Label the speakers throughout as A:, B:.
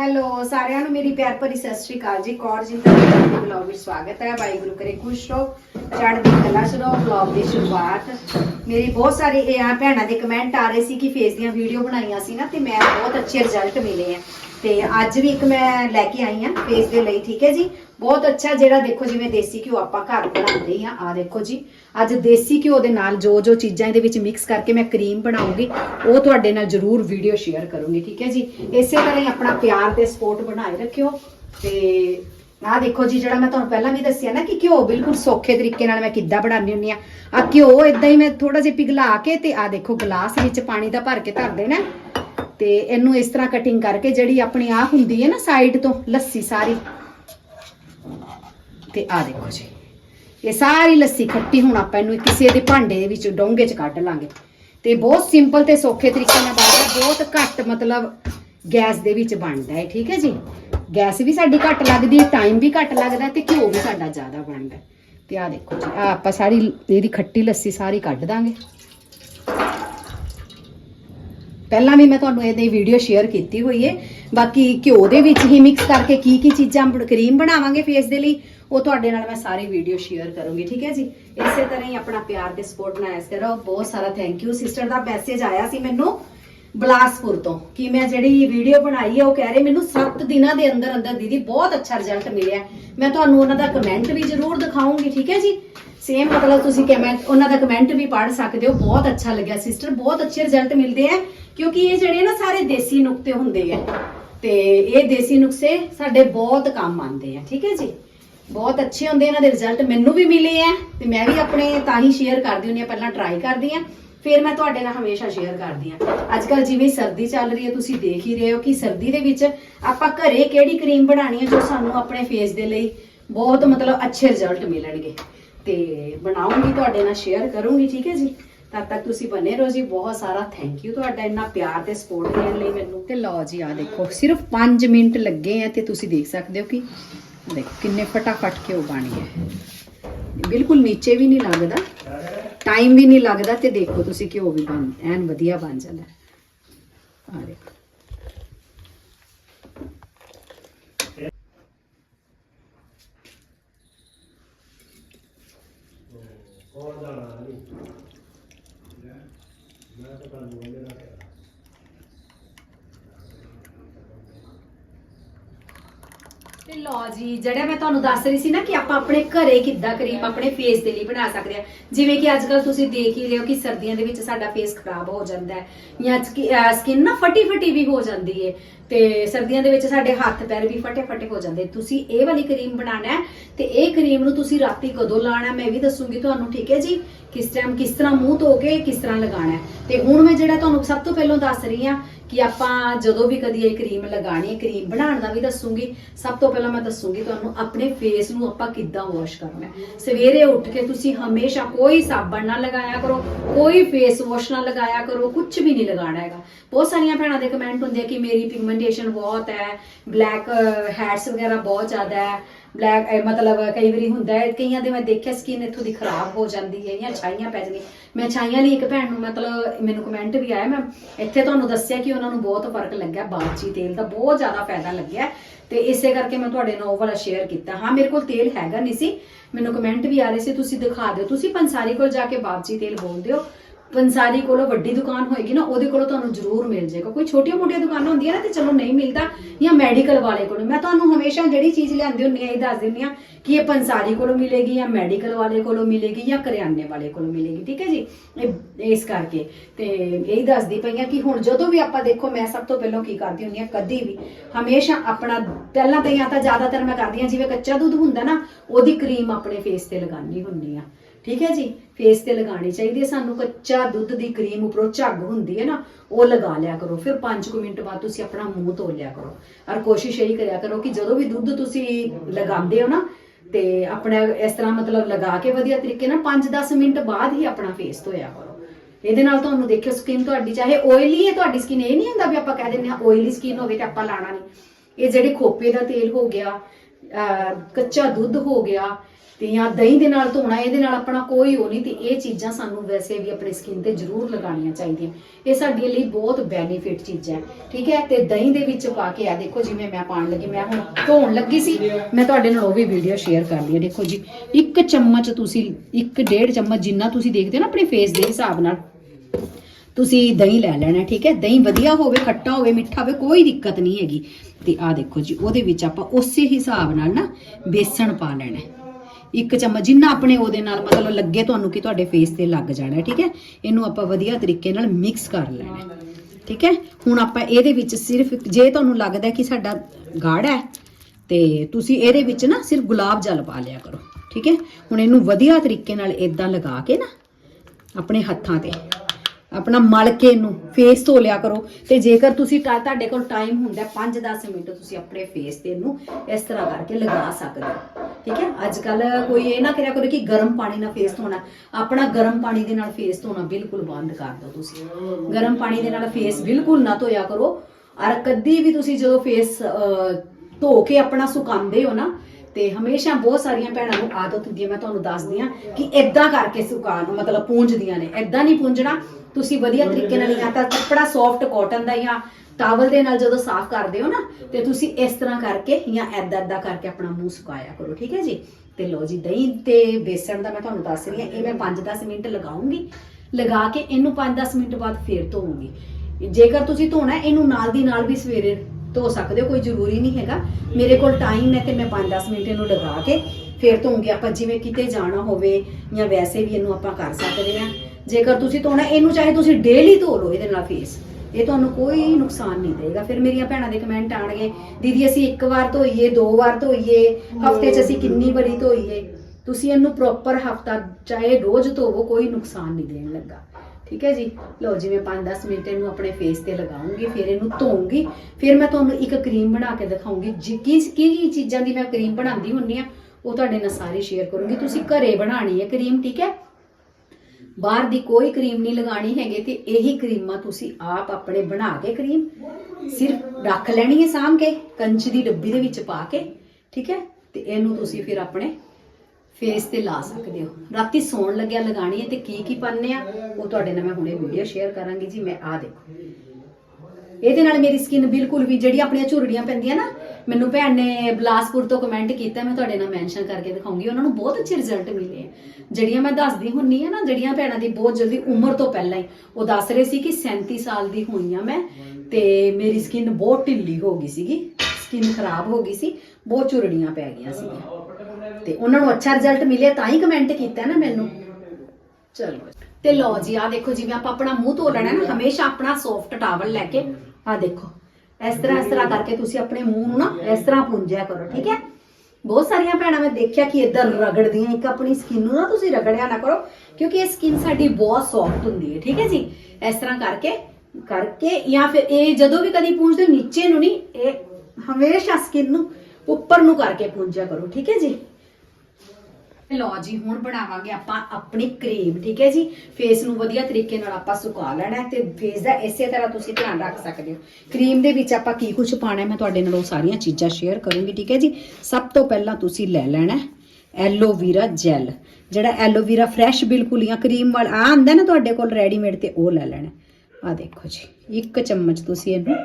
A: Hello ਸਾਰਿਆਂ ਨੂੰ ਮੇਰੀ ਪਿਆਰ ਭਰੀ ਸਤਿ ਸ਼੍ਰੀ ਅਕਾਲ ਜੀ। ਕੌਰ ਜੀ, ਤੁਹਾਡਾ ਮੇਰੇ ਵਿੱਚ ਸਵਾਗਤ ਹੈ। ਵਾਹਿਗੁਰੂ ਕਰੇ ਖੁਸ਼ ਰਹੋ, ਚੜ੍ਹਦੀ ਕਲਾ ਚ ਰਹੋ ਵਲੌਗ ਦੀ ਸ਼ੁਰੂਆਤ। ਮੇਰੀ ਬਹੁਤ ਸਾਰੇ ਇਹ ਆ ਭੈਣਾਂ ਦੇ ਕਮੈਂਟ ਆ ਰਹੇ ਸੀ ਕਿ ਫੇਸ ਦੀਆਂ ਵੀਡੀਓ ਬਣਾਈਆਂ ਸੀ ਨਾ, ਤੇ ਮੈਂ ਬਹੁਤ ਅੱਛੇ ਰਿਜ਼ਲਟ ਮਿਲੇ ਆ। ਤੇ ਅੱਜ ਵੀ ਇੱਕ ਮੈਂ ਲੈ ਕੇ ਆਈ ਆ ਫੇਸ ਦੇ ਲਈ, ਠੀਕ ਹੈ ਜੀ? ਬਹੁਤ ਅੱਛਾ ਜਿਹੜਾ ਦੇਖੋ ਜਿਵੇਂ ਦੇਸੀ ਘਿਓ ਆਪਾਂ ਘਰ ਬਣਾਉਂਦੇ ਆ ਆ ਦੇਖੋ ਜੀ, ਅੱਜ ਦੇਸੀ ਘਿਓ ਦੇ ਨਾਲ ਜੋ ਜੋ ਚੀਜ਼ਾਂ ਇਹਦੇ ਵਿੱਚ ਮਿਕਸ ਕਰਕੇ ਮੈਂ ਕਰੀਮ ਬਣਾਉਂਗੀ, ਉਹ ਤੁਹਾਡੇ ਨਾਲ ਜ਼ਰੂਰ ਵੀਡੀਓ ਸ਼ੇਅਰ ਕਰੂੰਗੀ, ਠੀਕ ਹੈ ਜੀ? ਇਸੇ ਤਰ੍ਹਾਂ ਹੀ ਆਪਣਾ ਪਿਆਰ ਤੇ ਸਪੋਰਟ ਬਣਾਏ ਰੱਖਿਓ। ਤੇ ਆਹ ਦੇਖੋ ਜੀ, ਜਿਹੜਾ ਮੈਂ ਤੁਹਾਨੂੰ ਪਹਿਲਾਂ ਵੀ ਦੱਸਿਆ ਨਾ ਕਿ ਘਿਓ ਬਿਲਕੁਲ ਸੌਖੇ ਤਰੀਕੇ ਨਾਲ ਮੈਂ ਕਿੱਦਾਂ ਬਣਾਉਂਦੀ ਹੁੰਦੀ ਆ ਆ ਘਿਓ ਇਦਾਂ ਹੀ ਮੈਂ ਥੋੜਾ ਜਿਹਾ ਪਿਘਲਾ ਕੇ ਤੇ ਆ ਦੇਖੋ ਗਲਾਸ ਵਿੱਚ ਪਾਣੀ ਦਾ ਭਰ ਕੇ ਧਰ ਦੇਣਾ। ਤੇ ਇਹਨੂੰ ਇਸ ਤਰ੍ਹਾਂ ਕਟਿੰਗ ਕਰਕੇ ਜਿਹੜੀ ਆਪਣੀ ਆ ਹੁੰਦੀ ਹੈ ਨਾ ਸਾਈਡ ਤੋਂ, ਲੱਸੀ ਸਾਰੀ ਤੇ ਆ ਦੇਖੋ ਜੀ। ਇਹ ਸਾਰੀ ਲੱਸੀ ਖੱਟੀ ਹੁਣ ਆਪਾਂ ਇਹਨੂੰ ਕਿਸੇ ਦੇ ਭਾਂਡੇ ਦੇ ਵਿੱਚ ਡੋਂਗੇ 'ਚ ਕੱਢ ਲਾਂਗੇ। ਤੇ ਬਹੁਤ ਸਿੰਪਲ ਤੇ ਸੌਖੇ ਤਰੀਕੇ ਨਾਲ ਬਣਦਾ, ਬਹੁਤ ਘੱਟ ਮਤਲਬ ਗੈਸ ਦੇ ਵਿੱਚ ਬਣਦਾ ਹੈ, ਠੀਕ ਹੈ ਜੀ? ਗੈਸ ਵੀ ਸਾਡੀ ਘੱਟ ਲੱਗਦੀ ਹੈ ਟਾਈਮ ਵੀ ਘੱਟ ਲੱਗਦਾ ਹੈ ਤੇ ਘਿਓ ਵੀ ਸਾਡਾ ਜ਼ਿਆਦਾ ਬਣਦਾ ਹੈ। ਤੇ ਆ ਦੇਖੋ ਜੀ, ਆ ਆਪਾਂ ਸਾਰੀ ਇਹਦੀ ਖੱਟੀ ਲੱਸੀ ਸਾਰੀ ਕੱਢ ਦਾਂਗੇ। ਪਹਿਲਾਂ ਵੀ ਮੈਂ ਤੁਹਾਨੂੰ ਇਹਦੀ ਵੀਡੀਓ ਸ਼ੇਅਰ ਕੀਤੀ ਹੋਈ ਹੈ। ਬਾਕੀ ਘਿਓ ਦੇ ਵਿੱਚ ਹੀ ਮਿਕਸ ਕਰਕੇ ਕੀ ਕੀ ਚੀਜ਼ਾਂ ਕਰੀਮ ਬਣਾਵਾਂਗੇ ਫੇਸ ਦੇ ਲਈ, ਉਹ ਤੁਹਾਡੇ ਨਾਲ ਮੈਂ ਸਾਰੀ ਵੀਡੀਓ ਸ਼ੇਅਰ ਕਰੂੰਗੀ, ਠੀਕ ਹੈ ਜੀ? ਇਸੇ ਤਰ੍ਹਾਂ ਹੀ ਆਪਣਾ ਪਿਆਰ ਤੇ ਸਪੋਰਟ ਬਣਾਇਆ ਕਰੋ ਬਹੁਤ ਸਾਰਾ ਥੈਂਕ ਯੂ ਸਿਸਟਰ ਦਾ ਮੈਸੇਜ ਆਇਆ ਸੀ ਮੈਨੂੰ ਬਲਾਸਪੁਰ ਤੋਂ ਕਿ ਮੈਂ ਜਿਹੜੀ ਵੀਡੀਓ ਬਣਾਈ ਹੈ, ਉਹ ਕਹਿ ਰਹੇ ਮੈਨੂੰ 7 ਦਿਨਾਂ ਦੇ ਅੰਦਰ ਅੰਦਰ ਦੀਦੀ ਬਹੁਤ ਅੱਛਾ ਰਿਜ਼ਲਟ ਮਿਲਿਆ ਮੈਂ ਤੁਹਾਨੂੰ ਉਹਨਾਂ ਦਾ ਕਮੈਂਟ ਵੀ ਜ਼ਰੂਰ ਦਿਖਾਉਂਗੀ, ਠੀਕ ਹੈ ਜੀ? ਸੇਮ ਮਤਲਬ ਤੁਸੀਂ ਕਮੈਂਟ ਉਹਨਾਂ ਦਾ ਕਮੈਂਟ ਵੀ ਪੜ੍ਹ ਸਕਦੇ ਹੋ, ਬਹੁਤ ਅੱਛਾ ਲੱਗਿਆ ਸਿਸਟਰ ਬਹੁਤ ਅੱਛੇ ਰਿਜ਼ਲਟ ਮਿਲਦੇ ਆ ਕਿਉਂਕਿ ਇਹ ਜਿਹੜੇ ਨਾ ਸਾਰੇ ਦੇਸੀ ਨੁਕਤੇ ਹੁੰਦੇ ਆ, ਤੇ ਇਹ ਦੇਸੀ ਨੁਕਸੇ ਸਾਡੇ ਬਹੁਤ ਕੰਮ ਆਉਂਦੇ ਆ, ਠੀਕ ਹੈ ਜੀ? ਬਹੁਤ ਅੱਛੇ ਹੁੰਦੇ ਇਹਨਾਂ ਦੇ ਰਿਜ਼ਲਟ ਮੈਨੂੰ ਵੀ ਮਿਲੇ ਆ, ਤੇ ਮੈਂ ਵੀ ਆਪਣੇ ਤਾਂ ਹੀ ਸ਼ੇਅਰ ਕਰਦੀ ਹੁੰਦੀ ਆ, ਪਹਿਲਾਂ ਟਰਾਈ ਕਰਦੀ ਆ, ਫਿਰ ਮੈਂ ਤੁਹਾਡੇ ਨਾਲ ਹਮੇਸ਼ਾ ਸ਼ੇਅਰ ਕਰਦੀ ਆ। ਅੱਜ ਕੱਲ ਜਿਵੇਂ ਸਰਦੀ ਚੱਲ ਰਹੀ ਹੈ, ਤੁਸੀਂ ਦੇਖ ਹੀ ਰਹੇ ਹੋ ਕਿ ਸਰਦੀ ਦੇ ਵਿੱਚ ਆਪਾਂ ਘਰੇ ਕਿਹੜੀ ਕਰੀਮ ਬਣਾਣੀ ਹੈ ਜੋ ਸਾਨੂੰ ਆਪਣੇ ਫੇਸ ਦੇ ਲਈ ਬਹੁਤ ਮਤਲਬ ਅੱਛੇ ਰਿਜ਼ਲਟ ਮਿਲਣਗੇ। ਤੇ ਬਣਾਉਂਗੀ, ਤੁਹਾਡੇ ਨਾਲ ਸ਼ੇਅਰ ਕਰੂੰਗੀ, ਠੀਕ ਹੈ ਜੀ? ਤਦ ਤੱਕ ਤੁਸੀਂ ਬਨੇ ਰਹੋ ਜੀ। ਬਹੁਤ ਸਾਰਾ ਥੈਂਕ ਯੂ ਤੁਹਾਡਾ, ਇੰਨਾ ਪਿਆਰ ਤੇ ਸਪੋਰਟ ਦੇਣ ਲਈ ਮੈਨੂੰ। ਤੇ ਲਓ ਜੀ ਆ ਦੇਖੋ, ਸਿਰਫ 5 ਮਿੰਟ ਲੱਗੇ ਆ ਤੇ ਤੁਸੀਂ ਦੇਖ ਸਕਦੇ ਹੋ ਕਿ ਦੇਖੋ ਕਿੰਨੇ ਫਟਾਫਟ ਘਿਓ ਬਣ ਗਿਆ। ਬਿਲਕੁਲ ਨੀਚੇ ਵੀ ਨਹੀਂ ਲੱਗਦਾ ਟਾਈਮ ਵੀ ਨਹੀਂ ਲੱਗਦਾ ਤੇ ਦੇਖੋ ਤੁਸੀਂ ਘਿਓ ਵੀ ਬਣ, ਐਨ ਵਧੀਆ ਬਣ ਜਾਂਦਾ। ਆ ਦੇਖੋ। No hace para moverle la guerra. ਤੇ ਲਓ ਜੀ, ਜਿਹੜਾ ਮੈਂ ਤੁਹਾਨੂੰ ਦੱਸ ਰਹੀ ਸੀ ਨਾ ਕਿ ਆਪਾਂ ਆਪਣੇ ਘਰੇ ਕਿੱਦਾਂ ਕਰੀਮ ਆਪਣੇ ਫੇਸ ਦੇ ਲਈ ਬਣਾ ਸਕਦੇ ਆ ਜਿਵੇਂ ਕਿ ਅੱਜ ਕੱਲ ਤੁਸੀਂ ਦੇਖ ਹੀ ਰਹੇ ਹੋ ਕਿ ਸਰਦੀਆਂ ਦੇ ਵਿੱਚ ਸਾਡਾ ਫੇਸ ਖਰਾਬ ਹੋ ਜਾਂਦਾ ਹੈ ਜਾਂ ਸਕਿਨ ਨਾ ਫਟੀ ਫਟੀ ਵੀ ਹੋ ਜਾਂਦੀ ਹੈ। ਤੇ ਸਰਦੀਆਂ ਦੇ ਵਿੱਚ ਸਾਡੇ ਹੱਥ ਪੈਰ ਵੀ ਫਟੇ ਫਟੇ ਹੋ ਜਾਂਦੇ। ਤੁਸੀਂ ਇਹ ਵਾਲੀ ਕਰੀਮ ਬਣਾਉਣਾ ਹੈ ਤੇ ਇਹ ਕਰੀਮ ਨੂੰ ਤੁਸੀਂ ਰਾਤੀ ਕਦੋਂ ਲਾਣਾ ਮੈਂ ਵੀ ਦੱਸੂਗੀ ਤੁਹਾਨੂੰ, ਠੀਕ ਹੈ ਜੀ? ਕਿਸ ਟਾਈਮ ਕਿਸ ਤਰ੍ਹਾਂ ਮੂੰਹ ਧੋ ਕੇ ਕਿਸ ਤਰ੍ਹਾਂ ਲਗਾਣਾ ਹੈ। ਤੇ ਹੁਣ ਮੈਂ ਜਿਹੜਾ ਤੁਹਾਨੂੰ ਸਭ ਤੋਂ ਪਹਿਲਾਂ ਦੱਸ ਰਹੀ ਹਾਂ ਕਿ ਆਪਾਂ ਜਦੋਂ ਵੀ ਕਦੀ ਇਹ ਕਰੀਮ ਲਗਾਣੀ ਹੈ, ਕਰੀਮ ਬਣਾਉਣ ਦਾ ਵੀ ਦੱਸੂਗੀ। ਸਭ ਤੋਂ ਪਹਿਲਾਂ ਮੈਂ ਦੱਸੂਗੀ ਤੁਹਾਨੂੰ ਆਪਣੇ ਫੇਸ ਨੂੰ ਆਪਾਂ ਕਿੱਦਾਂ ਵਾਸ਼ ਕਰਨਾ ਹੈ। ਸਵੇਰੇ ਉੱਠ ਕੇ ਤੁਸੀਂ ਹਮੇਸ਼ਾ ਕੋਈ ਸਾਬਣ ਨਾ ਲਗਾਇਆ ਕਰੋ, ਕੋਈ ਫੇਸ ਵਾਸ਼ ਨਾ ਲਗਾਇਆ ਕਰੋ ਕੁਝ ਵੀ ਨਹੀਂ ਲਗਾਉਣਾ ਹੈਗਾ। ਬਹੁਤ ਸਾਰੀਆਂ ਭੈਣਾਂ ਦੇ ਕਮੈਂਟ ਹੁੰਦੇ ਆ ਕਿ ਮੇਰੀ ਪਿਗਮੈਂਟੇਸ਼ਨ ਬਹੁਤ ਹੈ ਬਲੈਕ ਹੈਡਸ ਵਗੈਰਾ ਬਹੁਤ ਜ਼ਿਆਦਾ ਹੈ। ਬਲੈਕ ਮਤਲਬ ਕਈ ਵਾਰੀ ਹੁੰਦਾ ਹੈ, ਕਈਆਂ ਦੇ ਮੈਂ ਦੇਖਿਆ ਸਕਿਨ ਇੱਥੋਂ ਦੀ ਖਰਾਬ ਹੋ ਜਾਂਦੀ ਹੈ ਜਾਂ ਛਾਈਆਂ ਪੈ ਜਾਂਦੀਆਂ। ਮੈਂ ਛਾਈਆਂ ਲਈ ਇੱਕ ਭੈਣ ਨੂੰ ਮਤਲਬ ਮੈਨੂੰ ਕਮੈਂਟ ਵੀ ਆਇਆ, ਮੈਂ ਇੱਥੇ ਤੁਹਾਨੂੰ ਦੱਸਿਆ ਕਿ ਉਹਨਾਂ ਨੂੰ ਬਹੁਤ ਫ਼ਰਕ ਲੱਗਿਆ ਬਾਲਚੀ ਤੇਲ ਦਾ, ਬਹੁਤ ਜ਼ਿਆਦਾ ਫਾਇਦਾ ਲੱਗਿਆ। ਤੇ ਇਸੇ ਕਰਕੇ ਮੈਂ ਤੁਹਾਡੇ ਨਾਲ ਉਹ ਵਾਲਾ ਸ਼ੇਅਰ ਕੀਤਾ। ਹਾਂ, ਮੇਰੇ ਕੋਲ ਤੇਲ ਹੈਗਾ ਨਹੀਂ ਸੀ, ਮੈਨੂੰ ਕਮੈਂਟ ਵੀ ਆ ਰਹੇ ਸੀ, ਤੁਸੀਂ ਦਿਖਾ ਦਿਓ। ਤੁਸੀਂ ਪੰਸਾਰੀ ਕੋਲ ਜਾ ਕੇ ਬਾਲਚੀ ਤੇਲ ਬੋਲਦੇ ਹੋ। ਪੰਸਾਰੀ ਕੋਲੋਂ ਵੱਡੀ ਦੁਕਾਨ ਹੋਏਗੀ ਨਾ, ਉਹਦੇ ਕੋਲੋਂ ਤੁਹਾਨੂੰ ਜ਼ਰੂਰ ਮਿਲ ਜਾਏਗਾ। ਕੋਈ ਛੋਟੀਆਂ ਮੋਟੀਆਂ ਦੁਕਾਨਾਂ ਹੁੰਦੀਆਂ ਨਾ ਤੇ ਚਲੋ ਨਹੀਂ ਮਿਲਦਾ, ਜਾਂ ਮੈਡੀਕਲ ਵਾਲੇ ਕੋਲੋਂ। ਮੈਂ ਤੁਹਾਨੂੰ ਹਮੇਸ਼ਾ ਜਿਹੜੀ ਚੀਜ਼ ਲਿਆਂਦੀ ਹੁੰਦੀ ਆ ਇਹ ਦੱਸ ਦਿੰਦੀ ਆ ਕਿ ਇਹ ਪੰਸਾਰੀ ਕੋਲੋਂ ਮਿਲੇਗੀ, ਜਾਂ ਮੈਡੀਕਲ ਵਾਲੇ ਕੋਲੋਂ ਮਿਲੇਗੀ, ਜਾਂ ਕਰਿਆਨੇ ਵਾਲੇ ਕੋਲੋਂ ਮਿਲੇਗੀ, ਠੀਕ ਹੈ ਜੀ? ਇਸ ਕਰਕੇ। ਤੇ ਇਹੀ ਦੱਸਦੀ ਪਈ ਆ ਕਿ ਹੁਣ ਜਦੋਂ ਵੀ ਆਪਾਂ ਦੇਖੋ, ਮੈਂ ਸਭ ਤੋਂ ਪਹਿਲਾਂ ਕੀ ਕਰਦੀ ਹੁੰਦੀ ਆ ਕਦੀ ਵੀ ਹਮੇਸ਼ਾ ਆਪਣਾ, ਪਹਿਲਾਂ ਤਾਂ ਜਾਂ ਤਾਂ ਜ਼ਿਆਦਾਤਰ ਮੈਂ ਕਰਦੀ ਆ ਜਿਵੇਂ ਕੱਚਾ ਦੁੱਧ ਹੁੰਦਾ ਨਾ, ਉਹਦੀ ਕਰੀਮ ਆਪਣੇ ਫੇਸ ਤੇ ਲਗਾਉਣੀ ਹੁੰਦੀ ਆ ਠੀਕ ਹੈ ਜੀ? ਫੇਸ ਤੇ ਲਗਾਉਣੀ ਚਾਹੀਦੀ ਹੈ। ਸਾਨੂੰ ਕੱਚਾ ਦੁੱਧ ਦੀ ਕਰੀਮ ਉੱਪਰੋਂ ਝੱਗ ਹੁੰਦੀ ਹੈ ਨਾ, ਉਹ ਲਗਾ ਲਿਆ ਕਰੋ। ਫਿਰ 5 ਮਿੰਟ ਬਾਅਦ ਤੁਸੀਂ ਆਪਣਾ ਮੂੰਹ ਧੋ ਲਿਆ ਕਰੋ। ਔਰ ਕੋਸ਼ਿਸ਼ ਇਹੀ ਕਰਿਆ ਕਰੋ ਕਿ ਜਦੋਂ ਵੀ ਦੁੱਧ ਤੁਸੀਂ ਲਗਾਉਂਦੇ ਹੋ ਨਾ, ਤੇ ਆਪਣਾ ਇਸ ਤਰ੍ਹਾਂ ਮਤਲਬ ਲਗਾ ਕੇ ਵਧੀਆ ਤਰੀਕੇ ਨਾਲ 5-10 ਮਿੰਟ ਬਾਅਦ ਹੀ ਆਪਣਾ ਫੇਸ ਧੋਇਆ ਕਰੋ। ਇਹਦੇ ਨਾਲ ਤੁਹਾਨੂੰ ਦੇਖਿਓ ਸਕਿਨ ਤੁਹਾਡੀ, ਚਾਹੇ ਓਇਲੀ ਹੈ, ਤੁਹਾਡੀ ਸਕਿਨ ਇਹ ਨਹੀਂ ਹੁੰਦਾ ਵੀ ਆਪਾਂ ਕਹਿ ਦਿੰਦੇ ਹਾਂ ਓਇਲੀ ਸਕਿਨ ਹੋਵੇ ਤੇ ਆਪਾਂ ਲਾਣਾ ਨਹੀਂ। ਇਹ ਜਿਹੜੇ ਖੋਪੇ ਦਾ ਤੇਲ ਹੋ ਗਿਆ, ਅਹ ਕੱਚਾ ਦੁੱਧ ਹੋ ਗਿਆ ਤੇ ਜਾਂ ਦਹੀਂ ਦੇ ਨਾਲ ਧੋਣਾ, ਇਹਦੇ ਨਾਲ ਆਪਣਾ ਕੋਈ ਉਹ ਨਹੀਂ, ਤੇ ਇਹ ਚੀਜ਼ਾਂ ਸਾਨੂੰ ਵੈਸੇ ਵੀ ਆਪਣੀ ਸਕਿਨ ਤੇ ਜ਼ਰੂਰ ਲਗਾਉਣੀਆਂ ਚਾਹੀਦੀਆਂ। ਇਹ ਸਾਡੇ ਲਈ ਬਹੁਤ ਬੈਨੀਫਿਟ ਚੀਜ਼ਾਂ ਹੈ, ਠੀਕ ਹੈ? ਤੇ ਦਹੀਂ ਦੇ ਵਿੱਚ ਪਾ ਕੇ ਆ ਦੇਖੋ ਜਿਵੇਂ ਮੈਂ ਪਾਣ ਲੱਗੀ, ਮੈਂ ਹੁਣ ਧੋਣ ਲੱਗੀ ਸੀ। ਮੈਂ ਤੁਹਾਡੇ ਨਾਲ ਉਹ ਵੀ ਵੀਡੀਓ ਸ਼ੇਅਰ ਕਰਦੀ ਹਾਂ, ਦੇਖੋ ਜੀ। ਇੱਕ ਚਮਚ ਤੁਸੀਂ, ਇੱਕ ਡੇਢ ਚਮਚ ਜਿੰਨਾ ਤੁਸੀਂ ਦੇਖਦੇ ਹੋ ਨਾ ਆਪਣੇ ਫੇਸ ਦੇ ਹਿਸਾਬ ਨਾਲ, ਤੁਸੀਂ ਦਹੀਂ ਲੈ ਲੈਣਾ, ਠੀਕ ਹੈ? ਦਹੀਂ ਵਧੀਆ ਹੋਵੇ, ਖੱਟਾ ਹੋਵੇ, ਮਿੱਠਾ ਹੋਵੇ, ਕੋਈ ਦਿੱਕਤ ਨਹੀਂ ਹੈਗੀ। ਤੇ ਆਹ ਦੇਖੋ ਜੀ, ਉਹਦੇ ਵਿੱਚ ਆਪਾਂ ਉਸੇ ਹਿਸਾਬ ਨਾਲ ਨਾ ਬੇਸਣ ਪਾ ਲੈਣਾ ਇੱਕ ਚਮਚ ਜਿੰਨਾ ਆਪਣੇ ਉਹਦੇ ਨਾਲ ਮਤਲਬ ਲੱਗੇ ਤੁਹਾਨੂੰ ਕਿ ਤੁਹਾਡੇ ਫੇਸ ਤੇ ਲੱਗ ਜਾਣਾ ਠੀਕ ਹੈ? ਇਹਨੂੰ ਆਪਾਂ ਵਧੀਆ ਤਰੀਕੇ ਨਾਲ ਮਿਕਸ ਕਰ ਲੈਣਾ ਠੀਕ ਹੈ? ਹੁਣ ਆਪਾਂ ਇਹਦੇ ਵਿੱਚ ਸਿਰਫ ਜੇ ਤੁਹਾਨੂੰ ਲੱਗਦਾ ਕਿ ਸਾਡਾ ਗਾੜਾ ਹੈ, ਤੇ ਤੁਸੀਂ ਇਹਦੇ ਵਿੱਚ ਨਾ ਸਿਰਫ ਗੁਲਾਬ ਜਲ ਪਾ ਲਿਆ ਕਰੋ, ਠੀਕ ਹੈ? ਹੁਣ ਇਹਨੂੰ ਵਧੀਆ ਤਰੀਕੇ ਨਾਲ ਇਦਾਂ ਲਗਾ ਕੇ ਨਾ, ਆਪਣੇ ਹੱਥਾਂ ਤੇ ਆਪਣਾ ਮਲ ਕੇ ਇਹਨੂੰ ਫੇਸ ਧੋ ਲਿਆ ਕਰੋ। ਤੇ ਜੇਕਰ ਤੁਸੀਂ ਟਾ- ਤੁਹਾਡੇ ਕੋਲ ਟਾਈਮ ਹੁੰਦਾ 5-10 ਮਿੰਟ ਤੁਸੀਂ ਆਪਣੇ ਫੇਸ ਤੇ ਇਹਨੂੰ ਇਸ ਤਰ੍ਹਾਂ ਕਰਕੇ ਲਗਾ ਸਕਦੇ ਹੋ। ਠੀਕ ਹੈ? ਅੱਜ ਕੱਲ ਕੋਈ ਇਹ ਨਾ ਕਰਿਆ ਕਰੋ ਕਿ ਗਰਮ ਪਾਣੀ ਨਾਲ ਫੇਸ ਧੋਣਾ। ਆਪਣਾ ਗਰਮ ਪਾਣੀ ਦੇ ਨਾਲ ਫੇਸ ਧੋਣਾ ਬਿਲਕੁਲ ਬੰਦ ਕਰ ਦਿਓ ਤੁਸੀਂ। ਗਰਮ ਪਾਣੀ ਦੇ ਨਾਲ ਫੇਸ ਬਿਲਕੁਲ ਨਾ ਧੋਇਆ ਕਰੋ। ਔਰ ਕਦੀ ਵੀ ਤੁਸੀਂ ਜਦੋਂ ਫੇਸ ਧੋ ਕੇ ਆਪਣਾ ਸੁਕਾਉਂਦੇ ਹੋ ਨਾ, ਤੇ ਹਮੇਸ਼ਾ ਬਹੁਤ ਸਾਰੀਆਂ ਭੈਣਾਂ ਨੂੰ ਆਦਤ ਹੁੰਦੀ ਹੈ, ਮੈਂ ਤੁਹਾਨੂੰ ਦੱਸਦੀ ਆ ਕਿ ਇਦਾਂ ਕਰਕੇ ਸੁਕਾਉਣ, ਮਤਲਬ ਪੂੰਝਦੀਆਂ ਨੇ। ਇਦਾਂ ਨਹੀਂ ਪੂੰਝਣਾ ਤੁਸੀਂ ਵਧੀਆ ਤਰੀਕੇ ਨਾਲ ਜਾਂ ਤਾਂ ਕੱਪੜਾ ਸੌਫਟ ਕਾਟਨ ਦਾ ਜਾਂ ਟਾਵਲ ਦੇ ਨਾਲ ਜਦੋਂ ਸਾਫ਼ ਕਰਦੇ ਹੋ ਨਾ ਤੇ ਤੁਸੀਂ ਇਸ ਤਰ੍ਹਾਂ ਕਰਕੇ ਜਾਂ ਐਦਾਂ ਐਦਾਂ ਕਰਕੇ ਆਪਣਾ ਮੂੰਹ ਸੁਕਾਇਆ ਕਰੋ ਠੀਕ ਹੈ ਜੀ? ਤੇ ਲੋ ਜੀ ਦਹੀਂ ਤੇ ਬੇਸਣ ਦਾ ਮੈਂ ਤੁਹਾਨੂੰ ਦੱਸ ਰਹੀ ਹਾਂ ਇਹ ਮੈਂ 5-10 ਮਿੰਟ ਲਗਾਉਂਗੀ। ਲਗਾ ਕੇ ਇਹਨੂੰ 5-10 ਮਿੰਟ ਬਾਅਦ ਫੇਰ ਧੋਉਂਗੀ ਜੇਕਰ ਤੁਸੀਂ ਧੋਣਾ ਇਹਨੂੰ ਨਾਲ ਦੀ ਨਾਲ ਵੀ ਸਵੇਰੇ ਧੋ ਸਕਦੇ ਹੋ ਕੋਈ ਜ਼ਰੂਰੀ ਨਹੀਂ ਹੈਗਾ। ਮੇਰੇ ਕੋਲ ਟਾਈਮ ਹੈ ਤੇ ਮੈਂ 5-10 ਮਿੰਟ ਇਹਨੂੰ ਲਗਾ ਕੇ ਫਿਰ ਧੋਉਂਗੀ ਆਪਾਂ ਜਿਵੇਂ ਕਿਤੇ ਜਾਣਾ ਹੋਵੇ ਜਾਂ ਵੈਸੇ ਵੀ ਇਹਨੂੰ ਆਪਾਂ ਕਰ ਸਕਦੇ ਹਾਂ। ਜੇਕਰ ਤੁਸੀਂ ਧੋਣਾ, ਇਹਨੂੰ ਚਾਹੇ ਤੁਸੀਂ ਡੇਲੀ ਧੋ ਲਓ ਇਹਦੇ ਨਾਲ ਫੇਸ ਇਹ ਤੁਹਾਨੂੰ ਕੋਈ ਨੁਕਸਾਨ ਨਹੀਂ ਦੇਗਾ। ਫਿਰ ਮੇਰੀਆਂ ਭੈਣਾਂ ਦੇ ਕਮੈਂਟ ਆਣਗੇ ਦੀਦੀ, ਅਸੀਂ ਇੱਕ ਵਾਰ ਧੋਈਏ, ਦੋ ਵਾਰ ਧੋਈਏ, ਹਫ਼ਤੇ 'ਚ ਅਸੀਂ ਕਿੰਨੀ ਵਾਰੀ ਧੋਈਏ? ਤੁਸੀਂ ਇਹਨੂੰ ਪ੍ਰੋਪਰ ਹਫਤਾ ਚਾਹੇ ਰੋਜ਼ ਧੋਵੋ, ਕੋਈ ਨੁਕਸਾਨ ਨਹੀਂ ਦੇਣ ਲੱਗਾ। ਠੀਕ ਹੈ ਜੀ? ਲਓ ਜੀ ਮੈਂ 5-10 ਮਿੰਟ ਇਹਨੂੰ ਆਪਣੇ ਫੇਸ ਤੇ ਲਗਾਉਂਗੀ, ਫਿਰ ਇਹਨੂੰ ਧੋਉਂਗੀ ਫਿਰ ਮੈਂ ਤੁਹਾਨੂੰ ਇੱਕ ਕਰੀਮ ਬਣਾ ਕੇ ਦਿਖਾਉਂਗੀ। ਜੀ ਕੀ ਕੀ ਚੀਜ਼ਾਂ ਦੀ ਮੈਂ ਕਰੀਮ ਬਣਾਉਂਦੀ ਹੁੰਨੀ ਆ ਉਹ ਤੁਹਾਡੇ ਨਾਲ ਸਾਰੀ ਸ਼ੇਅਰ ਕਰੂੰਗੀ। ਤੁਸੀਂ ਘਰੇ ਬਣਾਣੀ ਹੈ ਕਰੀਮ, ਠੀਕ ਹੈ? ਬਾਹਰ ਦੀ ਕੋਈ ਕਰੀਮ ਨਹੀਂ ਲਗਾਣੀ ਹੈਗੇ ਤੇ ਇਹੀ ਕਰੀਮਾਂ ਤੁਸੀਂ ਆਪ ਆਪਣੇ ਬਣਾ ਕੇ ਕਰੀਮ, ਸਿਰਫ ਰੱਖ ਲੈਣੀ ਹੈ ਸਾਂਭ ਕੇ, ਕੰਚ ਦੀ ਡੱਬੀ ਦੇ ਵਿੱਚ ਪਾ ਕੇ, ਠੀਕ ਹੈ? ਤੇ ਇਹਨੂੰ ਤੁਸੀਂ ਫਿਰ ਆਪਣੇ ਫੇਸ ਤੇ ਲਾ ਸਕਦੇ ਹੋ। ਰਾਤੀ ਸੌਣ ਲੱਗਿਆ ਲਗਾਣੀ ਹੈ ਤੇ ਕੀ ਕੀ ਪਾਣੇ ਆ, ਉਹ ਤੁਹਾਡੇ ਨਾਲ ਮੈਂ ਹੁਣੇ ਵੀਡੀਓ ਸ਼ੇਅਰ ਕਰਾਂਗੀ ਜੀ, ਮੈਂ ਆ ਦੇਖੋ। ਇਹਦੇ ਨਾਲ ਮੇਰੀ ਸਕਿਨ ਬਿਲਕੁਲ ਵੀ ਜਿਹੜੀ ਆਪਣੀਆਂ ਝੁਰੜੀਆਂ ਪੈਂਦੀਆਂ ਨਾ, ਮੈਨੂੰ ਭੈਣ ਨੇ ਬਲਾਸਪੁਰ ਤੋਂ ਕਮੈਂਟ ਕੀਤਾ, ਮੈਂ ਤੁਹਾਡੇ ਨਾਲ ਮੈਂਸ਼ਨ ਕਰਕੇ ਦਿਖਾਉਂਗੀ, ਉਹਨਾਂ ਨੂੰ ਬਹੁਤ ਅੱਛੇ ਰਿਜ਼ਲਟ ਮਿਲੇ ਆ। ਜਿਹੜੀਆਂ ਮੈਂ ਦੱਸਦੀ ਹੁੰਨੀ ਆ ਨਾ, ਜਿਹੜੀਆਂ ਭੈਣਾਂ ਦੀ ਬਹੁਤ ਜਲਦੀ ਉਮਰ ਤੋਂ ਪਹਿਲਾਂ ਹੀ, ਉਹ ਦੱਸ ਰਹੇ ਸੀ ਕਿ 37 ਸਾਲ ਦੀ ਹੋਈ ਆ ਮੈਂ, ਤੇ ਮੇਰੀ ਸਕਿਨ ਬਹੁਤ ਢਿੱਲੀ ਹੋ ਗਈ ਸੀਗੀ ਸਕਿਨ ਖਰਾਬ ਹੋ ਗਈ ਸੀ, ਬਹੁਤ ਝੁਰੜੀਆਂ ਪੈ ਗਈਆਂ ਸੀ ਤੇ ਉਹਨਾਂ ਨੂੰ ਅੱਛਾ ਰਿਜ਼ਲਟ ਮਿਲਿਆ, ਤਾਂ ਹੀ ਕਮੈਂਟ ਕੀਤਾ ਨਾ ਮੈਨੂੰ। ਚਲੋ। ਤੇ ਲਓ ਜੀ ਆ ਦੇਖੋ, ਜਿਵੇਂ ਆਪਾਂ ਆਪਣਾ ਮੂੰਹ ਧੋ ਲੈਣਾ ਨਾ, ਹਮੇਸ਼ਾ ਆਪਣਾ ਸੌਫਟ ਟਾਵਲ ਲੈ ਕੇ ਆ ਦੇਖੋ ਇਸ ਤਰ੍ਹਾਂ ਇਸ ਤਰ੍ਹਾਂ ਕਰਕੇ ਤੁਸੀਂ ਆਪਣੇ ਮੂੰਹ ਨੂੰ ਨਾ ਇਸ ਤਰ੍ਹਾਂ ਪੂੰਝਿਆ ਕਰੋ ਠੀਕ ਹੈ ਬਹੁਤ ਸਾਰੀਆਂ ਭੈਣਾਂ ਮੈਂ ਦੇਖਿਆ ਕਿ ਇੱਧਰ ਰਗੜਦੀਆਂ ਇੱਕ ਆਪਣੀ ਸਕਿਨ ਨੂੰ ਨਾ ਤੁਸੀਂ ਰਗੜਿਆ ਨਾ ਕਰੋ ਕਿਉਂਕਿ ਇਹ ਸਕਿਨ ਸਾਡੀ ਬਹੁਤ ਸੌਫਟ ਹੁੰਦੀ ਹੈ ਠੀਕ ਹੈ ਜੀ ਇਸ ਤਰ੍ਹਾਂ ਕਰਕੇ ਕਰਕੇ ਜਾਂ ਫਿਰ ਇਹ ਜਦੋਂ ਵੀ ਕਦੀ ਪੂੰਝਦੇ ਹੋ, ਨੀਚੇ ਨੂੰ ਨਹੀਂ ਇਹ ਹਮੇਸ਼ਾ ਸਕਿਨ ਨੂੰ ਉੱਪਰ ਨੂੰ ਕਰਕੇ ਪੂੰਝਿਆ ਕਰੋ ਠੀਕ ਹੈ ਜੀ ਲਓ ਜੀ, ਹੁਣ ਬਣਾਵਾਂਗੇ ਆਪਾਂ ਆਪਣੀ ਕਰੀਮ ਠੀਕ ਹੈ ਜੀ? ਫੇਸ ਨੂੰ ਵਧੀਆ ਤਰੀਕੇ ਨਾਲ ਆਪਾਂ ਸੁਕਾ ਲੈਣਾ ਤੇ ਫੇਸ ਦਾ ਇਸੇ ਤਰ੍ਹਾਂ ਤੁਸੀਂ ਧਿਆਨ ਰੱਖ ਸਕਦੇ ਹੋ। ਕਰੀਮ ਦੇ ਵਿੱਚ ਆਪਾਂ ਕੀ ਕੁਝ ਪਾਣਾ ਮੈਂ ਤੁਹਾਡੇ ਨਾਲ ਉਹ ਸਾਰੀਆਂ ਚੀਜ਼ਾਂ ਸ਼ੇਅਰ ਕਰੂੰਗੀ, ਠੀਕ ਹੈ ਜੀ? ਸਭ ਤੋਂ ਪਹਿਲਾਂ ਤੁਸੀਂ ਲੈ ਲੈਣਾ ਐਲੋਵੀਰਾ ਜੈਲ ਜਿਹੜਾ ਐਲੋਵੀਰਾ ਫਰੈਸ਼ ਬਿਲਕੁਲ ਜਾਂ ਕਰੀਮ ਵਾਲਾ, ਆ ਆਂਦਾ ਨਾ ਤੁਹਾਡੇ ਕੋਲ ਰੈਡੀਮੇਡ ਤੇ ਉਹ ਲੈ ਲੈਣਾ ਆ ਦੇਖੋ ਜੀ, ਇੱਕ ਚਮਚ ਤੁਸੀਂ ਇਹਨੂੰ,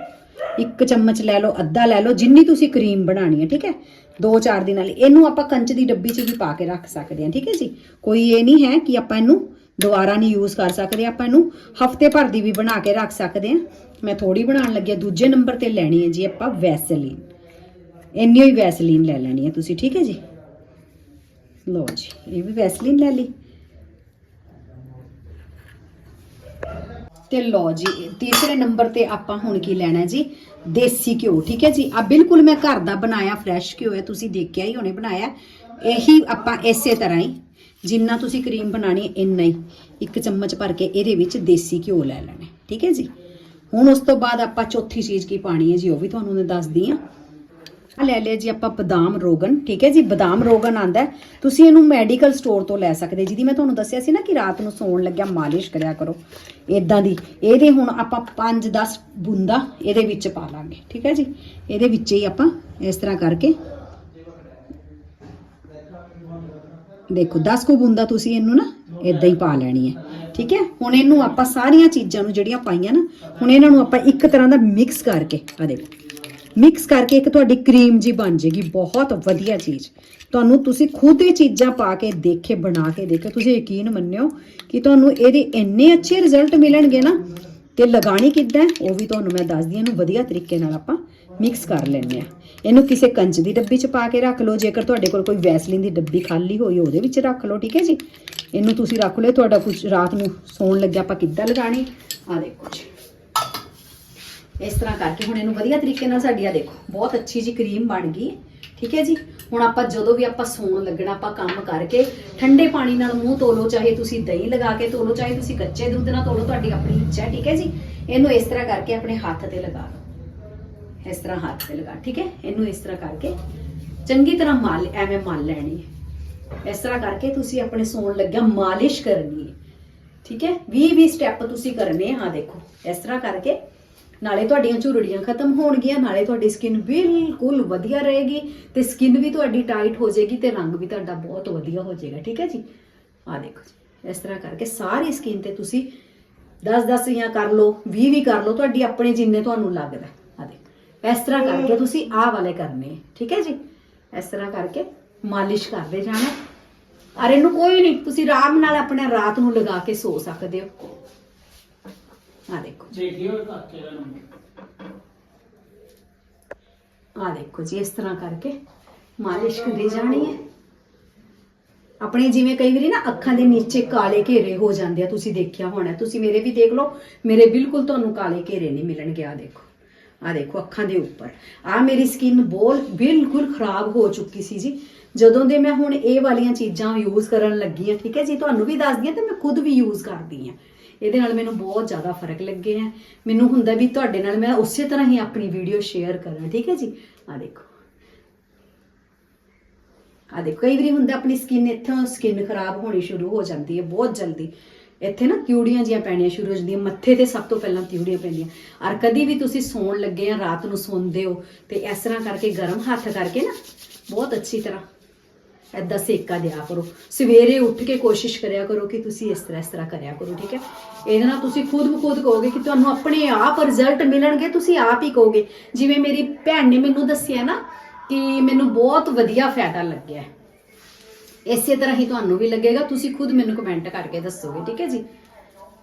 A: ਇੱਕ ਚਮਚ ਲੈ ਲਓ, ਅੱਧਾ ਲੈ ਲਓ, ਜਿੰਨੀ ਤੁਸੀਂ ਕਰੀਮ ਬਣਾਣੀ ਹੈ, ਠੀਕ ਹੈ? ਦੋ ਚਾਰ ਦਿਨਾਂ ਲਈ ਇਹਨੂੰ ਆਪਾਂ ਕੰਚ ਦੀ ਡੱਬੀ 'ਚ ਵੀ ਪਾ ਕੇ ਰੱਖ ਸਕਦੇ ਹਾਂ, ਠੀਕ ਹੈ ਜੀ? ਕੋਈ ਇਹ ਨਹੀਂ ਹੈ ਕਿ ਆਪਾਂ ਇਹਨੂੰ ਦੁਬਾਰਾ ਨਹੀਂ ਯੂਜ਼ ਕਰ ਸਕਦੇ, ਆਪਾਂ ਇਹਨੂੰ ਹਫ਼ਤੇ ਭਰ ਦੀ ਵੀ ਬਣਾ ਕੇ ਰੱਖ ਸਕਦੇ ਹਾਂ। ਮੈਂ ਥੋੜੀ ਬਣਾਉਣ ਲੱਗਿਆ ਦੂਜੇ ਨੰਬਰ ਤੇ ਲੈਣੀ ਹੈ ਜੀ ਆਪਾਂ ਵੈਸਲੀਨ ਇੰਨੀ ਹੀ ਵੈਸਲੀਨ ਲੈ ਲੈਣੀ ਹੈ ਤੁਸੀਂ, ਠੀਕ ਹੈ ਜੀ? ਲਓ ਜੀ, ਇਹ ਵੀ ਵੈਸਲੀਨ ਲੈ ਲਈ। ਤੇ ਲਓ ਜੀ, ਤੀਸਰੇ ਨੰਬਰ ਤੇ ਆਪਾਂ ਹੁਣ ਕੀ ਲੈਣਾ ਜੀ? ਦੇਸੀ ਘਿਓ, ਠੀਕ ਹੈ ਜੀ? ਆ ਬਿਲਕੁਲ ਮੈਂ ਘਰ ਦਾ ਬਣਾਇਆ ਫਰੈਸ਼ ਘਿਓ ਹੈ, ਤੁਸੀਂ ਦੇਖਿਆ ਹੀ ਹੋਣੇ, ਬਣਾਇਆ। ਇਹੀ ਆਪਾਂ ਇਸੇ ਤਰ੍ਹਾਂ ਹੀ, ਜਿੰਨਾ ਤੁਸੀਂ ਕਰੀਮ ਬਣਾਣੀ ਹੈ, ਇੰਨਾ ਹੀ। ਇੱਕ ਚਮਚ ਭਰ ਕੇ ਇਹਦੇ ਵਿੱਚ ਦੇਸੀ ਘਿਓ ਲੈ ਲੈਣਾ, ਠੀਕ ਹੈ ਜੀ? ਹੁਣ ਉਸ ਤੋਂ ਬਾਅਦ ਆਪਾਂ ਚੌਥੀ ਚੀਜ਼ ਕੀ ਪਾਣੀ ਹੈ ਜੀ, ਉਹ ਵੀ ਤੁਹਾਨੂੰ ਮੈਂ ਦੱਸਦੀ ਹਾਂ। ਆ ਲੈ ਲਿਆ ਜੀ ਆਪਾਂ ਬਦਾਮ ਰੋਗਨ, ਠੀਕ ਹੈ ਜੀ? ਬਦਾਮ ਰੋਗਨ ਆਂਦਾ ਤੁਸੀਂ ਇਹਨੂੰ ਮੈਡੀਕਲ ਸਟੋਰ ਤੋਂ ਲੈ ਸਕਦੇ ਜਿਹਦੀ ਮੈਂ ਤੁਹਾਨੂੰ ਦੱਸਿਆ ਸੀ ਨਾ ਕਿ ਰਾਤ ਨੂੰ ਸੌਣ ਲੱਗਿਆ, ਮਾਲਿਸ਼ ਕਰਿਆ ਕਰੋ। ਇਦਾਂ ਦੀ। ਇਹਦੇ ਹੁਣ ਆਪਾਂ 5-10 ਬੂੰਦਾ ਇਹਦੇ ਵਿੱਚ ਪਾ ਲਾਂਗੇ, ਠੀਕ ਹੈ ਜੀ? ਇਹਦੇ ਵਿੱਚ ਹੀ ਆਪਾਂ ਇਸ ਤਰ੍ਹਾਂ ਕਰਕੇ ਦੇਖੋ 10 ਕੁ ਬੂੰਦਾ ਤੁਸੀਂ ਇਹਨੂੰ ਨਾ ਇਦਾਂ ਹੀ ਪਾ ਲੈਣੀ ਹੈ, ਠੀਕ ਹੈ? ਹੁਣ ਇਹਨੂੰ ਆਪਾਂ ਸਾਰੀਆਂ ਚੀਜ਼ਾਂ ਨੂੰ ਜਿਹੜੀਆਂ ਪਾਈਆਂ ਨਾ, ਹੁਣ ਇਹਨਾਂ ਨੂੰ ਆਪਾਂ ਇੱਕ ਤਰ੍ਹਾਂ ਦਾ ਮਿਕਸ ਕਰਕੇ ਆ ਦੇਖੋ। ਮਿਕਸ ਕਰਕੇ ਇੱਕ ਤੁਹਾਡੀ ਕਰੀਮ ਜੀ ਬਣ ਜੇਗੀ ਬਹੁਤ ਵਧੀਆ ਚੀਜ਼। ਤੁਹਾਨੂੰ ਤੁਸੀਂ ਖੁਦ ਇਹ ਚੀਜ਼ਾਂ ਪਾ ਕੇ ਦੇਖੇ, ਬਣਾ ਕੇ ਦੇਖੇ, ਤੁਸੀਂ ਯਕੀਨ ਮੰਨਿਓ ਕਿ ਤੁਹਾਨੂੰ ਇਹਦੇ ਇੰਨੇ ਅੱਛੇ ਰਿਜ਼ਲਟ ਮਿਲਣਗੇ ਨਾ ਤੇ ਲਗਾਣੀ ਕਿੱਦਾਂ ਉਹ ਵੀ ਤੁਹਾਨੂੰ ਮੈਂ ਦੱਸਦੀ ਹਾਂ, ਇਹਨੂੰ ਵਧੀਆ ਤਰੀਕੇ ਨਾਲ ਆਪਾਂ ਮਿਕਸ ਕਰ ਲੈਂਦੇ ਆ ਇਹਨੂੰ ਕਿਸੇ ਕੰਚ ਦੀ ਡੱਬੀ 'ਚ ਪਾ ਕੇ ਰੱਖ ਲਓ, ਜੇਕਰ ਤੁਹਾਡੇ ਕੋਲ ਕੋਈ ਵੈਸਲਿਨ ਦੀ ਡੱਬੀ ਖਾਲੀ ਹੋਈ, ਉਹਦੇ ਵਿੱਚ ਰੱਖ ਲਓ, ਠੀਕ ਹੈ ਜੀ? ਇਹਨੂੰ ਤੁਸੀਂ ਰੱਖ ਲਓ ਤੁਹਾਡਾ ਕੁਝ ਰਾਤ ਨੂੰ ਸੌਣ ਲੱਗਿਆ, ਆਪਾਂ ਕਿੱਦਾਂ ਲਗਾਣੀ ਆ ਦੇਖੋ ਜੀ। ਇਸ ਤਰ੍ਹਾਂ ਕਰਕੇ ਹੁਣ ਇਹਨੂੰ ਵਧੀਆ ਤਰੀਕੇ ਨਾਲ ਸਾਡੀ ਆ ਦੇਖੋ, ਬਹੁਤ ਅੱਛੀ ਜੀ ਕਰੀਮ ਬਣ ਗਈ, ਠੀਕ ਹੈ ਜੀ? ਹੁਣ ਆਪਾਂ ਜਦੋਂ ਵੀ ਆਪਾਂ ਸੌਣ ਲੱਗਣਾ, ਆਪਾਂ ਕੰਮ ਕਰਕੇ ਠੰਡੇ ਪਾਣੀ ਨਾਲ ਮੂੰਹ ਧੋ ਲਓ, ਚਾਹੇ ਤੁਸੀਂ ਦਹੀਂ ਲਗਾ ਕੇ ਧੋ ਲਓ, ਚਾਹੇ ਤੁਸੀਂ ਕੱਚੇ ਦੁੱਧ ਨਾਲ ਧੋਲੋ ਤੁਹਾਡੀ ਆਪਣੀ ਇੱਛਾ ਹੈ, ਠੀਕ ਹੈ ਜੀ? ਇਹਨੂੰ ਇਸ ਤਰ੍ਹਾਂ ਕਰਕੇ ਆਪਣੇ ਹੱਥ ਤੇ ਲਗਾ ਲਓ। ਇਸ ਤਰ੍ਹਾਂ ਹੱਥ ਤੇ ਲਗਾ, ਠੀਕ ਹੈ? ਇਹਨੂੰ ਇਸ ਤਰ੍ਹਾਂ ਕਰਕੇ ਚੰਗੀ ਤਰ੍ਹਾਂ ਮਲ, ਐਵੇਂ ਮਲ ਲੈਣੀ ਹੈ। ਇਸ ਤਰ੍ਹਾਂ ਕਰਕੇ ਤੁਸੀਂ ਆਪਣੇ ਸੌਣ ਲੱਗਿਆ ਮਾਲਿਸ਼ ਕਰਨੀ ਹੈ, ਠੀਕ ਹੈ? 20 20 ਸਟੈਪ ਤੁਸੀਂ ਕਰਨੇ ਆ, ਦੇਖੋ। ਇਸ ਤਰ੍ਹਾਂ ਕਰਕੇ ਨਾਲੇ ਤੁਹਾਡੀਆਂ ਝੁਰੜੀਆਂ ਖਤਮ ਹੋਣਗੀਆਂ ਨਾਲੇ ਤੁਹਾਡੀ ਸਕਿਨ ਬਿਲਕੁਲ ਵਧੀਆ ਰਹੇਗੀ ਤੇ ਸਕਿਨ ਵੀ ਤੁਹਾਡੀ ਟਾਈਟ ਹੋ ਜਾਏਗੀ ਤੇ ਰੰਗ ਵੀ ਤੁਹਾਡਾ ਬਹੁਤ ਵਧੀਆ ਹੋ ਜਾਏਗਾ ਠੀਕ ਹੈ ਜੀ? ਆ ਦੇਖੋ ਜੀ ਇਸ ਤਰ੍ਹਾਂ ਕਰਕੇ ਸਾਰੀ ਸਕਿਨ ਤੇ ਤੁਸੀਂ 10 10 ਜਾਂ ਕਰ ਲਓ 20 ਵੀ ਕਰ ਲਓ ਤੁਹਾਡੀ ਆਪਣੇ ਜਿੰਨੇ ਤੁਹਾਨੂੰ ਲੱਗਦਾ ਆ ਦੇਖੋ। ਇਸ ਤਰ੍ਹਾਂ ਕਰਕੇ ਤੁਸੀਂ ਆਹ ਵਾਲੇ ਕਰਨੇ ਠੀਕ ਹੈ ਜੀ? ਇਸ ਤਰ੍ਹਾਂ ਕਰਕੇ ਮਾਲਿਸ਼ ਕਰਦੇ ਜਾਣਾ। ਅਰੇ ਇਹਨੂੰ ਕੋਈ ਨਹੀਂ ਤੁਸੀਂ ਆਰਾਮ ਨਾਲ ਆਪਣਾ ਰਾਤ ਨੂੰ ਲਗਾ ਕੇ ਸੋ ਸਕਦੇ ਹੋ। ਆ ਦੇਖੋ
B: ਦੇਖਿਓ ਕਾਕੇ ਦਾ ਨੰਬਰ
A: ਆ ਦੇਖੋ ਜੀ ਇਸ ਤਰ੍ਹਾਂ ਕਰਕੇ ਮਾਲਿਸ਼ ਕਰੀ ਜਾਣੀ ਹੈ ਆਪਣੇ ਜਿਵੇਂ ਕਈ ਵਾਰੀ ਨਾ ਅੱਖਾਂ ਦੇ ਨੀਚੇ ਕਾਲੇ ਘੇਰੇ ਹੋ ਜਾਂਦੇ ਆ ਤੁਸੀਂ ਦੇਖਿਆ ਹੋਣਾ ਤੁਸੀਂ ਮੇਰੇ ਵੀ ਦੇਖ ਲਓ ਮੇਰੇ ਬਿਲਕੁਲ ਤੁਹਾਨੂੰ ਕਾਲੇ ਘੇਰੇ ਨਹੀਂ ਮਿਲਣਗੇ ਆ ਦੇਖੋ ਆ ਦੇਖੋ ਅੱਖਾਂ ਦੇ ਉੱਪਰ ਆ ਮੇਰੀ ਸਕਿਨ ਬੋਲ ਬਿਲਕੁਲ ਖਰਾਬ ਹੋ ਚੁੱਕੀ ਸੀ ਜੀ ਜਦੋਂ ਦੇ ਮੈਂ ਹੁਣ ਇਹ ਵਾਲੀਆਂ ਚੀਜ਼ਾਂ ਯੂਜ਼ ਕਰਨ ਲੱਗੀ ਆ ਠੀਕ ਹੈ ਜੀ, ਤੁਹਾਨੂੰ ਵੀ ਦੱਸਦੀ ਆ ਤੇ ਮੈਂ ਖੁਦ ਵੀ ਯੂਜ਼ ਕਰਦੀ ਆ ਇਹਦੇ ਨਾਲ ਮੈਨੂੰ ਬਹੁਤ ਜ਼ਿਆਦਾ ਫ਼ਰਕ ਲੱਗੇ ਆ ਮੈਨੂੰ ਹੁੰਦਾ ਵੀ ਤੁਹਾਡੇ ਨਾਲ ਮੈਂ ਉਸੇ ਤਰ੍ਹਾਂ ਹੀ ਆਪਣੀ ਵੀਡੀਓ ਸ਼ੇਅਰ ਕਰਾਂ, ਠੀਕ ਹੈ ਜੀ? ਆ ਦੇਖੋ। ਆ ਦੇਖੋ, ਕਈ ਵਾਰੀ ਹੁੰਦਾ ਆਪਣੀ ਸਕਿਨ ਇੱਥੋਂ ਸਕਿਨ ਖਰਾਬ ਹੋਣੀ ਸ਼ੁਰੂ ਹੋ ਜਾਂਦੀ ਹੈ, ਬਹੁਤ ਜਲਦੀ। ਇੱਥੇ ਨਾ ਤਿਉੜੀਆਂ ਜੀਆਂ ਪੈਣੀਆਂ ਸ਼ੁਰੂ ਹੋ ਜਾਂਦੀਆਂ, ਮੱਥੇ ਤੇ ਸਭ ਤੋਂ ਪਹਿਲਾਂ ਤਿਉੜੀਆਂ ਪੈਂਦੀਆਂ। ਔਰ ਕਦੀ ਵੀ ਤੁਸੀਂ ਸੌਣ ਲੱਗੇ ਆ, ਰਾਤ ਨੂੰ ਸੌਂਦੇ ਹੋ, ਤੇ ਇਸ ਤਰ੍ਹਾਂ ਕਰਕੇ ਗਰਮ ਹੱਥ ਕਰਕੇ ਨਾ, ਬਹੁਤ ਅੱਛੀ ਤਰ੍ਹਾਂ ਐਦਾਂ ਸੇਕਾ ਦਿਆ ਕਰੋ। ਸਵੇਰੇ ਉੱਠ ਕੇ ਕੋਸ਼ਿਸ਼ ਕਰਿਆ ਕਰੋ ਕਿ ਤੁਸੀਂ ਇਸ ਤਰ੍ਹਾਂ ਇਸ ਤਰ੍ਹਾਂ ਕਰਿਆ ਕਰੋ, ਠੀਕ ਹੈ? ਇਹਦੇ ਨਾਲ ਤੁਸੀਂ ਖੁਦ ਬ ਕਹੋਗੇ ਕਿ ਤੁਹਾਨੂੰ ਆਪਣੇ ਆਪ ਰਿਜ਼ਲਟ ਮਿਲਣਗੇ, ਤੁਸੀਂ ਆਪ ਹੀ ਕਹੋਗੇ। ਜਿਵੇਂ ਮੇਰੀ ਭੈਣ ਨੇ ਮੈਨੂੰ ਦੱਸਿਆ ਨਾ ਕਿ ਮੈਨੂੰ ਬਹੁਤ ਵਧੀਆ ਫਾਇਦਾ ਲੱਗਿਆ। ਇਸੇ ਤਰ੍ਹਾਂ ਹੀ ਤੁਹਾਨੂੰ ਵੀ ਲੱਗੇਗਾ, ਤੁਸੀਂ ਖੁਦ ਮੈਨੂੰ ਕਮੈਂਟ ਕਰਕੇ ਦੱਸੋਗੇ, ਠੀਕ ਹੈ ਜੀ?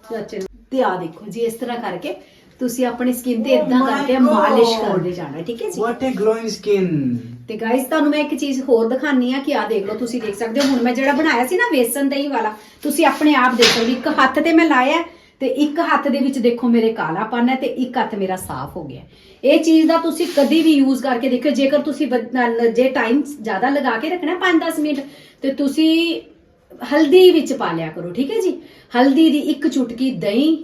A: ਚਾਚੇ ਤੇ ਆ ਦੇਖੋ ਜੀ, ਇਸ ਤਰ੍ਹਾਂ ਕਰਕੇ ਤੁਸੀਂ ਆਪਣੀ ਸਕਿਨ ਤੇ
C: Oh
A: ਇਦਾਂ
C: my
A: ਕਰਕੇ
C: God!
A: ਮਾਲਿਸ਼ ਕਰਦੇ ਜਾਣਾ ਠੀਕ ਹੈ ਜੀ
C: What a glowing skin!
A: ਤੇ ਗਾਇਸ ਤੁਹਾਨੂੰ ਮੈਂ ਇੱਕ ਚੀਜ਼ ਹੋਰ ਦਿਖਾਨੀ ਆ ਕਿ ਆ ਦੇਖ ਲਓ ਤੁਸੀਂ ਦੇਖ ਸਕਦੇ ਹੋ ਹੁਣ ਮੈਂ ਜਿਹੜਾ ਬਣਾਇਆ ਸੀ ਨਾ ਵੇਸਨ ਦਹੀਂ ਵਾਲਾ ਤੁਸੀਂ ਆਪਣੇ ਆਪ ਦੇਖੋ ਇੱਕ ਹੱਥ ਤੇ ਮੈਂ ਲਾਇਆ ਹੈ ਤੇ ਇੱਕ ਹੱਥ ਦੇ ਵਿੱਚ ਦੇਖੋ ਮੇਰੇ ਕਾਲਾ ਪਨ ਹੈ ਤੇ ਇੱਕ ਹੱਥ ਮੇਰਾ ਸਾਫ਼ ਹੋ ਗਿਆ ਹੈ। ਇਹ ਚੀਜ਼ ਦਾ ਤੁਸੀਂ ਕਦੀ ਵੀ ਯੂਜ਼ ਕਰਕੇ ਦੇਖਿਓ ਜੇਕਰ ਤੁਸੀਂ ਵਧ- ਨਾਲ- ਜੇ ਟਾਈਮ ਜ਼ਿਆਦਾ ਲਗਾ ਕੇ ਰੱਖਣਾ 5-10 ਮਿੰਟ ਤੇ ਤੁਸੀਂ ਹਲਦੀ ਵਿੱਚ ਪਾ ਲਿਆ ਕਰੋ ਠੀਕ ਹੈ ਜੀ ਹਲਦੀ ਦੀ ਇੱਕ ਚੁਟਕੀ ਦਹੀਂ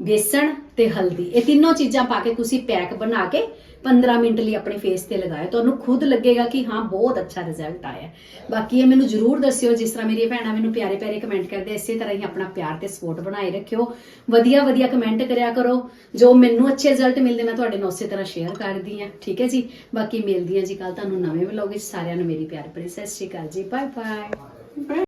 A: ਬੇਸਣ ਤੇ ਹਲਦੀ। ਇਹ ਤਿੰਨੋਂ ਚੀਜ਼ਾਂ ਪਾ ਕੇ ਤੁਸੀਂ ਪੈਕ ਬਣਾ ਕੇ 15 ਮਿੰਟ ਲਈ ਆਪਣੇ ਫੇਸ ਤੇ ਲਗਾਓ ਤੁਹਾਨੂੰ ਖੁਦ ਲੱਗੇਗਾ ਕਿ ਹਾਂ, ਬਹੁਤ ਅੱਛਾ ਰਿਜ਼ਲਟ ਆਇਆ। ਬਾਕੀ ਇਹ ਮੈਨੂੰ ਜਰੂਰ ਦੱਸਿਓ, ਜਿਸ ਤਰ੍ਹਾਂ ਮੇਰੀਆਂ ਭੈਣਾਂ ਮੈਨੂੰ ਪਿਆਰੇ ਪਿਆਰੇ ਕਮੈਂਟ ਕਰਦੇ, ਇਸੇ ਤਰ੍ਹਾਂ ਹੀ ਆਪਣਾ ਪਿਆਰ ਤੇ ਸਪੋਰਟ ਬਣਾਏ ਰੱਖਿਓ। ਵਧੀਆ ਵਧੀਆ ਕਮੈਂਟ ਕਰਿਆ ਕਰੋ। ਜੋ ਮੈਨੂੰ ਅੱਛੇ ਰਿਜ਼ਲਟ ਮਿਲਦੇ, ਮੈਂ ਤੁਹਾਡੇ ਨਾਲ ਉਸੇ ਤਰ੍ਹਾਂ ਸ਼ੇਅਰ ਕਰਦੀ ਆ ਠੀਕ ਹੈ ਜੀ? ਬਾਕੀ ਮਿਲਦੀ ਆ ਜੀ ਕੱਲ ਤੁਹਾਨੂੰ ਨਵੇਂ ਵਲੌਗ ਵਿੱਚ। ਸਾਰਿਆਂ ਨੂੰ ਮੇਰੀ ਪਿਆਰ ਭਰੀ ਸਤਿ ਸ਼੍ਰੀ ਅਕਾਲ ਜੀ। Bye bye